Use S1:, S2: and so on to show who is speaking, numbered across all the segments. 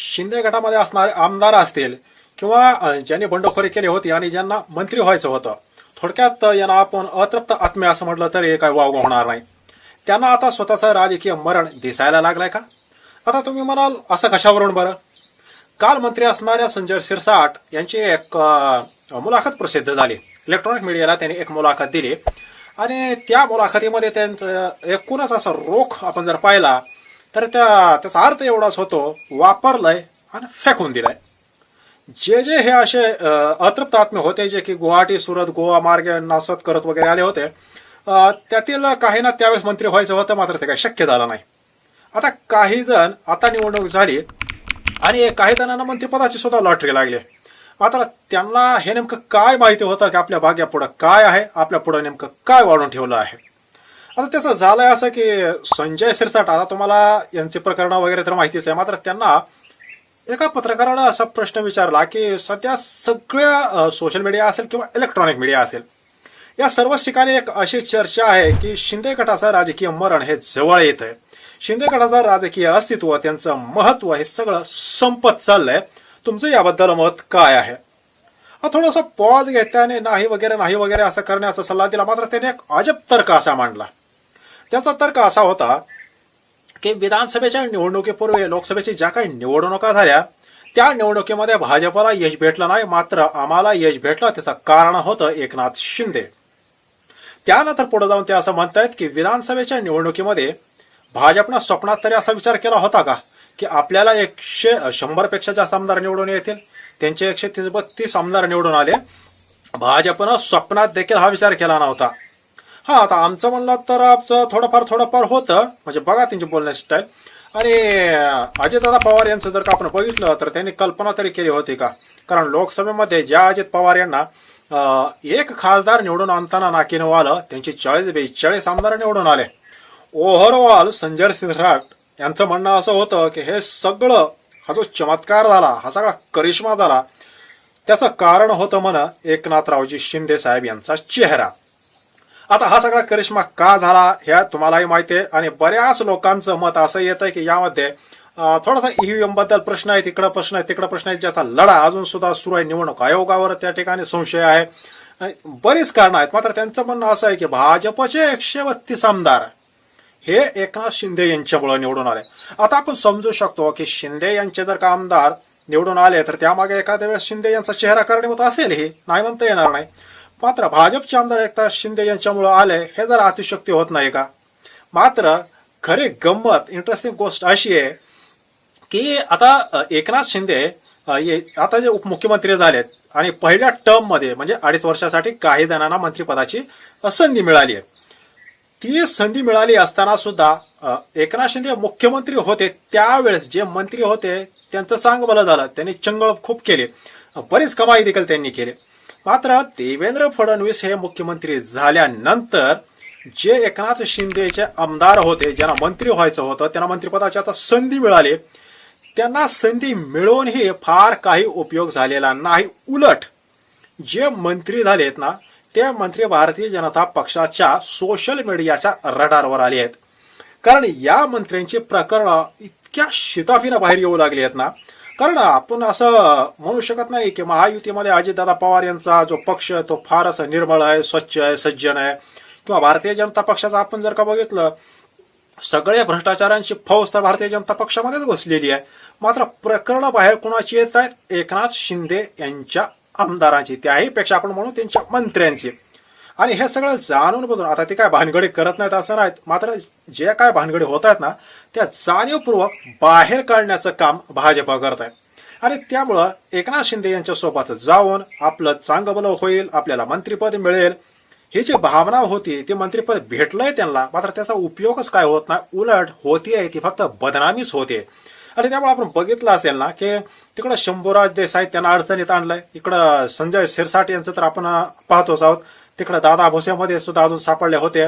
S1: शिंदे गटामध्ये असणारे आमदार असतील किंवा ज्यांनी बंडखोरी केली होती आणि ज्यांना मंत्री व्हायचं होतं थोडक्यात यांना आपण अतृप्त आत्मे असं म्हटलं तरी काय वाव होणार नाही. त्यांना आता स्वतःचं राजकीय मरण दिसायला लागलाय का? आता तुम्ही म्हणाल असं कशावरून बरं? काल मंत्री असणाऱ्या संजय सिरसाट यांची एक मुलाखत प्रसिद्ध झाली. इलेक्ट्रॉनिक मीडियाला त्यांनी एक मुलाखत दिली. आणि त्या मुलाखतीमध्ये त्यांचं एकूणच असा रोख आपण जर पाहिला तर त्या त्याचा अर्थ एवढाच होतो वापरलंय आणि फेकून दिलाय. जे जे हे असे अतृप्त आत्मे होते जे की गुवाहाटी सुरत गोवा मार्गे नासत करत वगैरे आले होते त्यातील काही ना त्यावेळेस मंत्री व्हायचं होतं मात्र ते काही शक्य झालं नाही. आता काही जण आता निवडणूक झाली आणि काही जणांना मंत्रिपदाची सुद्धा लॉटरी लागली. मात्र त्यांना हे नेमकं काय माहिती होतं की आपल्या भाग्यापुढं काय आहे आपल्या पुढं नेमकं काय वाढून ठेवलं आहे? आता त्याचं झालंय असं की संजय सिरसाट आता तुम्हाला यांचे प्रकरण वगैरे तर माहितीच आहे मात्र त्यांना एका पत्रकारानं असा प्रश्न विचारला की सध्या सगळ्या सोशल मीडिया असेल किंवा इलेक्ट्रॉनिक मीडिया असेल या सर्वच ठिकाणी एक अशी चर्चा आहे की शिंदे गटाचं राजकीय मरण हे जवळ येत आहे शिंदे गटाचं राजकीय अस्तित्व त्यांचं महत्त्व हे सगळं संपत चाललंय. तुमचं याबद्दल मत काय आहे? हा थोडासा पॉज घेताने नाही वगैरे नाही वगैरे असं करण्याचा सल्ला दिला मात्र त्याने एक अजब तर्क असा मांडला. त्याचा तर्क असा होता की विधानसभेच्या निवडणुकीपूर्वी लोकसभेची ज्या काही निवडणुका झाल्या त्या निवडणुकीमध्ये भाजपला यश भेटलं नाही मात्र आम्हाला यश भेटलं त्याचं कारण होतं एकनाथ शिंदे. त्यानंतर पुढे जाऊन ते असं म्हणतायत की विधानसभेच्या निवडणुकीमध्ये भाजपनं स्वप्नात तरी असा विचार केला होता का? की आपल्याला एकशे शंभरपेक्षा जास्त आमदार निवडून येतील त्यांचे एकशे तीस बत्तीस आमदार निवडून आले भाजपनं स्वप्नात देखील हा विचार केला नव्हता. हा आता आमचं म्हणलं तर आमचं थोडंफार थोडंफार होतं. म्हणजे बघा त्यांची बोलण्याची स्टाईल आणि अजितदादा पवार यांचं जर का आपण बघितलं तर त्यांनी कल्पना तरी केली होती का? कारण लोकसभेमध्ये ज्या अजित पवार यांना एक खासदार निवडून आणताना नाकीनं आलं त्यांचे चाळीस बेचाळीस आमदार निवडून आले. ओव्हरऑल संजय सिरसाट यांचं म्हणणं असं होतं की हे सगळं हा जो चमत्कार झाला हा सगळा करिश्मा झाला त्याचं कारण होतं म्हण एकनाथरावजी शिंदे साहेब यांचा चेहरा. आता हा सगळा करिश्मा का झाला हे तुम्हालाही माहिती आहे. आणि बऱ्याच लोकांचं मत असं येत आहे की यामध्ये थोडासा ईव्हीएमबद्दल प्रश्न आहे तिकडं प्रश्न आहे तिकडं प्रश्न आहे ज्याचा लढा अजून सुद्धा सुरू आहे निवडणूक आयोगावर त्या ठिकाणी संशय आहे. बरीच कारणं आहेत मात्र त्यांचं म्हणणं असं आहे की भाजपचे एकशे बत्तीस आमदार हे एकनाथ शिंदे यांच्यामुळे निवडून आले. आता आपण समजू शकतो की शिंदे यांचे जर का आमदार निवडून आले तर त्यामागे एखाद्या वेळेस शिंदे यांचा चेहरा कारणीभूत असेल हे नाही म्हणता येणार नाही. मात्र भाजपचे आमदार एकनाथ शिंदे यांच्यामुळे आले हे जरा अतिशक्ती होत नाही का? मात्र खरी गंमत इंटरेस्टिंग गोष्ट अशी आहे की आता एकनाथ शिंदे ये- आता जे उपमुख्यमंत्री झालेत आणि पहिल्या टर्ममध्ये म्हणजे अडीच वर्षासाठी काही जणांना मंत्रिपदाची संधी मिळाली आहे. ती संधी मिळाली असताना सुद्धा एकनाथ शिंदे मुख्यमंत्री होते त्यावेळेस जे मंत्री होते त्यांचं चांगलं भलं झालं. त्यांनी चंगळ खूप केले. बरीच कमाई देखील त्यांनी केली. मात्र देवेंद्र फडणवीस हे मुख्यमंत्री झाल्यानंतर जे एकनाथ शिंदेचे आमदार होते ज्यांना मंत्री व्हायचं होतं त्यांना मंत्रिपदाची आता संधी मिळाली. त्यांना संधी मिळूनही फार काही उपयोग झालेला नाही. उलट जे मंत्री झालेत ना ते मंत्री भारतीय जनता पक्षाच्या सोशल मीडियाच्या रडारवर आले आहेत कारण या मंत्र्यांची प्रकरणं इतक्या शिताफीनं बाहेर येऊ लागली आहेत ना कारण आपण असं म्हणू शकत नाही की महायुतीमध्ये अजितदादा पवार यांचा जो पक्ष आहे तो फार असा निर्मळ आहे स्वच्छ आहे सज्जन आहे. किंवा भारतीय जनता पक्षाचा आपण जर का बघितलं सगळे भ्रष्टाचारांची फौज तर भारतीय जनता पक्षामध्येच घुसलेली आहे. मात्र प्रकरणं बाहेर कोणाची येत आहेत? एकनाथ शिंदे यांच्या आमदारांची. त्याही पेक्षा आपण म्हणू त्यांच्या मंत्र्यांची. आणि हे सगळं जाणून बुजून आता ते काय भानगडी करत नाहीत असं नाहीत मात्र जे काय भानगडी होत आहेत ना त्या जाणीवपूर्वक बाहेर काढण्याचं काम भाजप करत आहे. आणि त्यामुळं एकनाथ शिंदे यांच्या सोबत जाऊन आपलं चांगलं होईल आपल्याला मंत्रिपद मिळेल. ही जी भावना होती ते मंत्रिपद भेटलंय त्यांना मात्र त्याचा उपयोगच काय होत नाही. उलट होतीये ती फक्त बदनामीच होते आणि त्यामुळे आपण बघितलं असेल ना की तिकडं शंभूराज देसाई त्यांना अडचणीत आणलंय. इकडं संजय शिरसाट यांचं तर आपण पाहतोच आहोत. तिकडं दादा भोसेमध्ये सुद्धा अजून सापडले होते.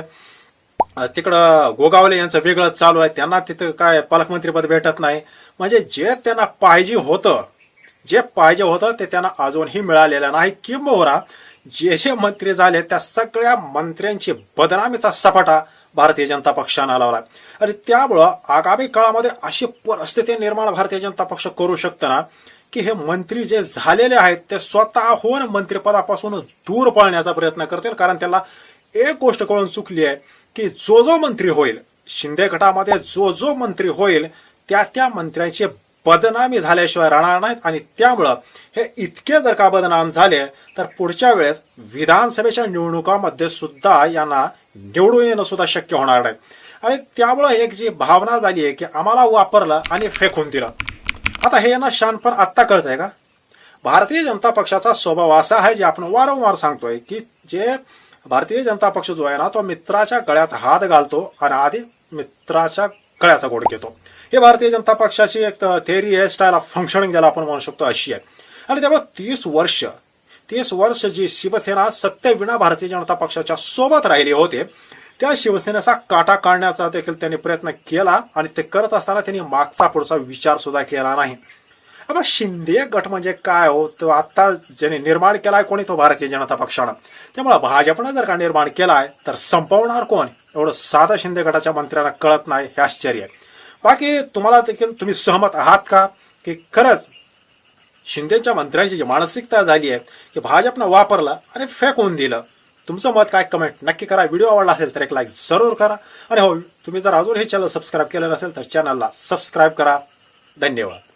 S1: तिकडं गोगावले यांचं वेगळं चालू आहे. त्यांना तिथं काय पालकमंत्रीपद भेटत नाही. म्हणजे जे त्यांना पाहिजे होतं जे पाहिजे होतं ते त्यांना अजूनही मिळालेलं नाही. किंबहुना जे जे मंत्री झाले त्या सगळ्या मंत्र्यांची बदनामीचा सपाटा भारतीय जनता पक्षानं लावला. आणि त्यामुळं आगामी काळामध्ये अशी परिस्थिती निर्माण भारतीय जनता पक्ष करू शकतं ना की हे मंत्री जे झालेले आहेत ते स्वतःहून मंत्रिपदापासून दूर पळण्याचा प्रयत्न करतील. कारण त्याला एक गोष्ट कळून चुकली आहे की जो जो मंत्री होईल शिंदे गटामध्ये जो जो मंत्री होईल त्या त्या मंत्र्यांचे बदनामी झाल्याशिवाय राहणार नाहीत आणि त्यामुळं हे इतके जर का बदनाम झाले तर पुढच्या वेळेस विधानसभेच्या निवडणुकामध्ये सुद्धा यांना निवडून येणं सुद्धा शक्य होणार नाही. आणि त्यामुळं एक जी भावना झाली आहे की आम्हाला वापरलं आणि फेकून दिलं. आता हे यांना शानपण आत्ता कळतंय का? भारतीय जनता पक्षाचा स्वभाव असा आहे जे आपण वारंवार सांगतोय की जे भारतीय जनता पक्ष जो आहे ना तो मित्राच्या गळ्यात हात घालतो आणि आधी मित्राच्या गळ्याचा गोड घेतो. हे भारतीय जनता पक्षाची एक थेअरी आहे स्टाईल ऑफ फंक्शनिंग ज्याला आपण म्हणू शकतो अशी आहे. आणि त्यामुळे तीस वर्ष तीस वर्ष जी शिवसेना सत्यविना भारतीय जनता पक्षाच्या सोबत राहिले होते त्या शिवसेनेचा काटा काढण्याचा देखील त्यांनी प्रयत्न केला आणि ते करत असताना त्यांनी मागचा पुढचा विचार सुद्धा केला नाही. आता शिंदे गट म्हणजे काय हो? तो आता ज्याने निर्माण केलाय कोणी? तो भारतीय जनता पक्षानं. त्यामुळे भाजपनं जर का निर्माण केलाय तर संपवणार कोण? एवढं साधं शिंदे गटाच्या मंत्र्यांना कळत नाही हे आश्चर्य आहे. बाकी तुम्हाला देखील तुम्ही सहमत आहात का? की खरंच शिंदेच्या मंत्र्यांची जी मानसिकता झाली आहे की भाजपनं वापरला आणि फेकून दिलं. तुमचं मत काय? कमेंट नक्की करा. व्हिडिओ आवडला असेल तर एक लाईक जरूर करा. आणि हो तुम्ही जर अजून हे चॅनल सबस्क्राईब केलं नसेल तर चॅनलला सबस्क्राईब करा. धन्यवाद.